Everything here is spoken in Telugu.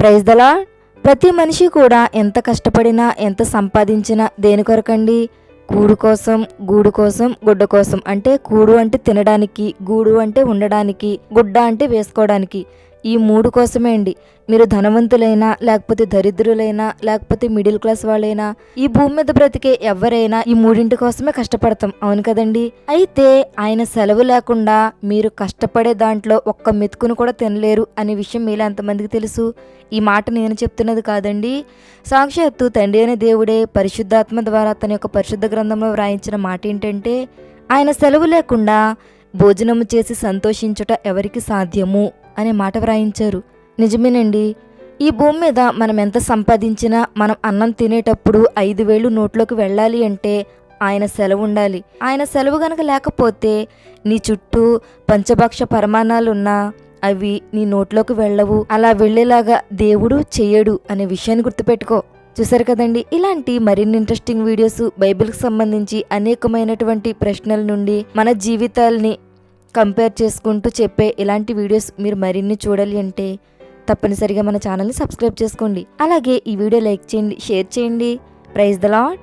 ప్రైజ్ దలా ప్రతి మనిషి కూడా ఎంత కష్టపడినా ఎంత సంపాదించినా దేని కొరకండి? కూడు కోసం గూడు కోసం గుడ్డ కోసం. అంటే కూడు అంటే తినడానికి గూడు అంటే ఉండడానికి గుడ్డ అంటే వేసుకోవడానికి. ఈ మూడు కోసమే అండి. మీరు ధనవంతులైనా లేకపోతే దరిద్రులైనా లేకపోతే మిడిల్ క్లాస్ వాళ్ళైనా ఈ భూమి మీద బ్రతికే ఎవరైనా ఈ మూడింటి కోసమే కష్టపడతాం. అవును కదండి? అయితే ఆయన సెలవు లేకుండా మీరు కష్టపడే దాంట్లో ఒక్క మెతుకును కూడా తినలేరు అనే విషయం మీలో ఎంతమందికి తెలుసు? ఈ మాట నేను చెప్తున్నది కాదండి. సాక్షాత్తు తండ్రి అనే దేవుడే పరిశుద్ధాత్మ ద్వారా తన యొక్క పరిశుద్ధ గ్రంథంలో వ్రాయించిన మాట ఏంటంటే ఆయన సెలవు లేకుండా భోజనము చేసి సంతోషించుట ఎవరికి సాధ్యము? అనే మాట వ్రాయించారు. నిజమేనండి. ఈ భూమి మీద మనం ఎంత సంపాదించినా మనం అన్నం తినేటప్పుడు ఐదు వేలు నోట్లోకి వెళ్ళాలి అంటే ఆయన సెలవు ఉండాలి. ఆయన సెలవు గనక లేకపోతే నీ చుట్టూ పంచభక్ష పరమాణాలున్నా అవి నీ నోట్లోకి వెళ్ళవు. అలా వెళ్ళేలాగా దేవుడు చెయ్యడు అనే విషయాన్ని గుర్తుపెట్టుకో. చూసారు కదండి? ఇలాంటి మరిన్ని ఇంట్రెస్టింగ్ వీడియోస్ బైబిల్కి సంబంధించి అనేకమైనటువంటి ప్రశ్నల నుండి మన జీవితాల్ని కంపేర్ చేసుకుంటూ చెప్పే ఇలాంటి వీడియోస్ మీరు మరిన్ని చూడాలి అంటే తప్పనిసరిగా మన ఛానల్ని సబ్స్క్రైబ్ చేసుకోండి. అలాగే ఈ వీడియో లైక్ చేయండి షేర్ చేయండి. Praise the Lord